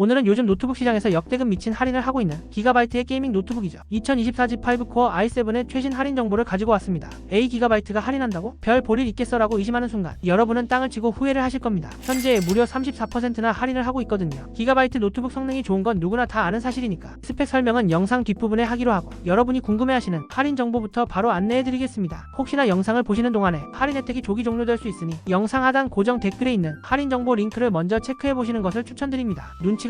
오늘은 요즘 노트북 시장에서 역대급 미친 할인을 하고 있는 기가바이트의 게이밍 노트북이죠. 2024 G5 코어 i7의 최신 할인 정보를 가지고 왔습니다. A 기가바이트가 할인한다고? 별 볼일 있겠어라고 의심하는 순간 여러분은 땅을 치고 후회를 하실 겁니다. 현재 무려 34%나 할인을 하고 있거든요. 기가바이트 노트북 성능이 좋은 건 누구나 다 아는 사실이니까 스펙 설명은 영상 뒷부분에 하기로 하고 여러분이 궁금해하시는 할인 정보부터 바로 안내해드리겠습니다. 혹시나 영상을 보시는 동안에 할인 혜택이 조기 종료될 수 있으니 영상 하단 고정 댓글에 있는 할인 정보 링크를 먼저 체크해 보시는 것을 추천드립니다. 눈치가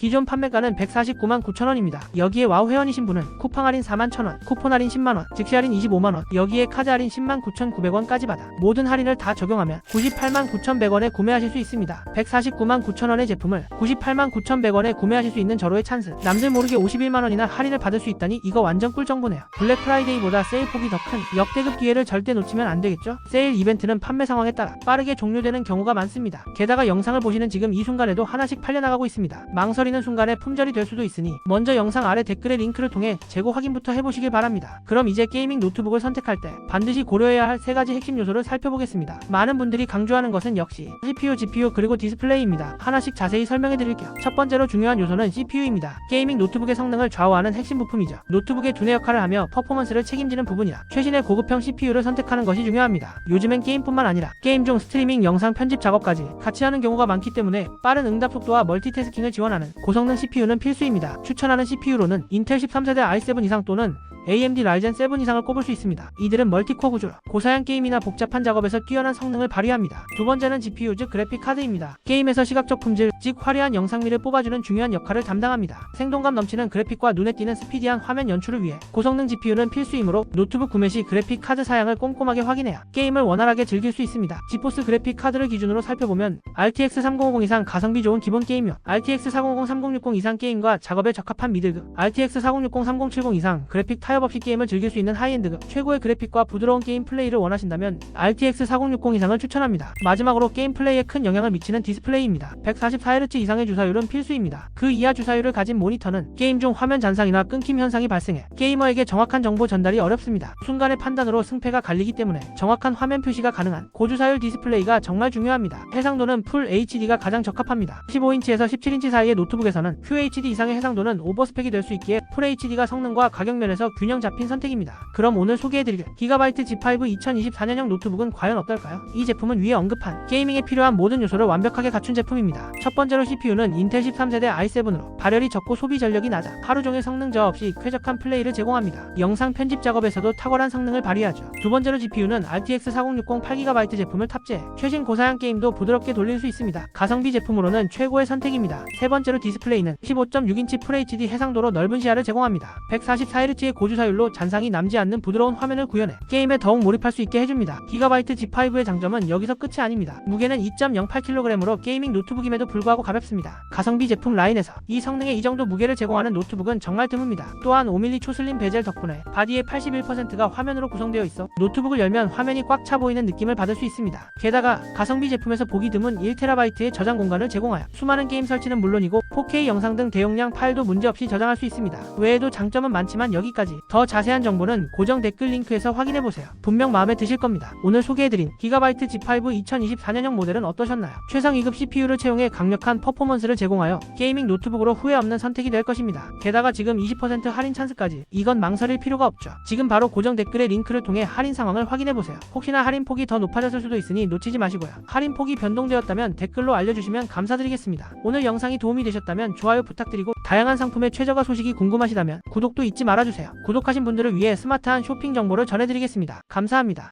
기존 판매가는 149만 9천원입니다. 여기에 와우 회원이신 분은 쿠팡 할인 4만 1천원, 쿠폰 할인 10만원, 즉시 할인 25만원, 여기에 카드 할인 10만 9,900원까지 받아 모든 할인을 다 적용하면 98만 9,100원에 구매하실 수 있습니다. 149만 9천원의 제품을 98만 9,100원에 구매하실 수 있는 저로의 찬스. 남들 모르게 51만원이나 할인을 받을 수 있다니 이거 완전 꿀 정보네요. 블랙 프라이데이보다 세일 폭이 더 큰 역대급 기회를 절대 놓치면 안 되겠죠? 세일 이벤트는 판매 상황에 따라 빠르게 종료되는 경우가 많습니다. 게다가 영상을 보시는 지금 이 순간에도 하나씩 팔려나가고 있습니다. 망설이 는 순간에 품절이 될 수도 있으니 먼저 영상 아래 댓글의 링크를 통해 재고 확인부터 해보시길 바랍니다. 그럼 이제 게이밍 노트북을 선택할 때 반드시 고려해야 할 세 가지 핵심 요소를 살펴보겠습니다. 많은 분들이 강조하는 것은 역시 CPU, GPU 그리고 디스플레이입니다. 하나씩 자세히 설명해 드릴게요. 첫 번째로 중요한 요소는 CPU입니다. 게이밍 노트북의 성능을 좌우하는 핵심 부품이죠. 노트북의 두뇌 역할을 하며 퍼포먼스를 책임지는 부분이라 최신의 고급형 CPU를 선택하는 것이 중요합니다. 요즘엔 게임뿐만 아니라 게임 중 스트리밍, 영상 편집 작업까지 같이 하는 경우가 많기 때문에 빠른 응답 속도와 멀티태스킹을 지원하는 고성능 CPU는 필수입니다. 추천하는 CPU로는 인텔 13세대 i7 이상 또는 AMD 라이젠 7 이상을 꼽을 수 있습니다. 이들은 멀티코어 구조로 고사양 게임이나 복잡한 작업에서 뛰어난 성능을 발휘합니다. 두 번째는 GPU 즉 그래픽 카드입니다. 게임에서 시각적 품질 즉 화려한 영상미를 뽑아주는 중요한 역할을 담당합니다. 생동감 넘치는 그래픽과 눈에 띄는 스피디한 화면 연출을 위해 고성능 GPU는 필수이므로 노트북 구매 시 그래픽 카드 사양을 꼼꼼하게 확인해야 게임을 원활하게 즐길 수 있습니다. 지포스 그래픽 카드를 기준으로 살펴보면 RTX 3050 이상 가성비 좋은 기본 게임용, RTX 400 3060 이상 게임과 작업에 적합한 미들급, RTX 4060 3070 이상 그래픽 타협 없이 게임을 즐길 수 있는 하이엔드급, 최고의 그래픽과 부드러운 게임 플레이를 원하신다면 RTX 4060 이상을 추천합니다. 마지막으로 게임 플레이에 큰 영향을 미치는 디스플레이입니다. 144Hz 이상의 주사율은 필수입니다. 그 이하 주사율을 가진 모니터는 게임 중 화면 잔상이나 끊김 현상이 발생해 게이머에게 정확한 정보 전달이 어렵습니다. 순간의 판단으로 승패가 갈리기 때문에 정확한 화면 표시가 가능한 고주사율 디스플레이가 정말 중요합니다. 해상도는 풀 HD가 가장 적합합니다. 15인치에서 17인치 사이의 노트북에서는 QHD 이상의 해상도는 오버스펙이 될 수 있기에 풀 HD가 성능과 가격 면에서 균형 잡힌 선택입니다. 그럼 오늘 소개해드릴 기가바이트 G5 2024년형 노트북은 과연 어떨까요? 이 제품은 위에 언급한 게이밍에 필요한 모든 요소를 완벽하게 갖춘 제품입니다. 첫 번째로 CPU는 인텔 13세대 i7으로 발열이 적고 소비 전력이 낮아 하루 종일 성능 저하 없이 쾌적한 플레이를 제공합니다. 영상 편집 작업에서도 탁월한 성능을 발휘하죠. 두 번째로 GPU는 RTX 4060 8GB 제품을 탑재해 최신 고사양 게임도 부드럽게 돌릴 수 있습니다. 가성비 제품으로는 최고의 선택입니다. 세 번째로 디스플레이는 15.6인치 FHD 해상도로 넓은 시야를 제공합니다. 144Hz의 고 주사율로 잔상이 남지 않는 부드러운 화면을 구현해 게임에 더욱 몰입할 수 있게 해줍니다. 기가바이트 G5의 장점은 여기서 끝이 아닙니다. 무게는 2.08kg으로 게이밍 노트북임에도 불구하고 가볍습니다. 가성비 제품 라인에서 이 성능에 이 정도 무게를 제공하는 노트북은 정말 드뭅니다. 또한 5mm 초슬림 베젤 덕분에 바디의 81%가 화면으로 구성되어 있어 노트북을 열면 화면이 꽉 차 보이는 느낌을 받을 수 있습니다. 게다가 가성비 제품에서 보기 드문 1TB의 저장 공간을 제공하여 수많은 게임 설치는 물론이고 4K 영상 등 대용량 파일도 문제없이 저장할 수 있습니다. 외에도 장점은 많지만 여기까지. 더 자세한 정보는 고정 댓글 링크에서 확인해보세요. 분명 마음에 드실 겁니다. 오늘 소개해드린 기가바이트 G5 2024년형 모델은 어떠셨나요? 최상 2급 CPU를 채용해 강력한 퍼포먼스를 제공하여 게이밍 노트북으로 후회 없는 선택이 될 것입니다. 게다가 지금 20% 할인 찬스까지 이건 망설일 필요가 없죠. 지금 바로 고정 댓글의 링크를 통해 할인 상황을 확인해보세요. 혹시나 할인 폭이 더 높아졌을 수도 있으니 놓치지 마시고요. 할인 폭이 변동되었다면 댓글로 알려주시면 감사드리겠습니다. 오늘 영상이 도움이 되셨다면 좋아요 부탁드리고 다양한 상품의 최저가 소식이 궁금하시다면 구독도 잊지 말아주세요. 구독하신 분들을 위해 스마트한 쇼핑 정보를 전해드리겠습니다. 감사합니다.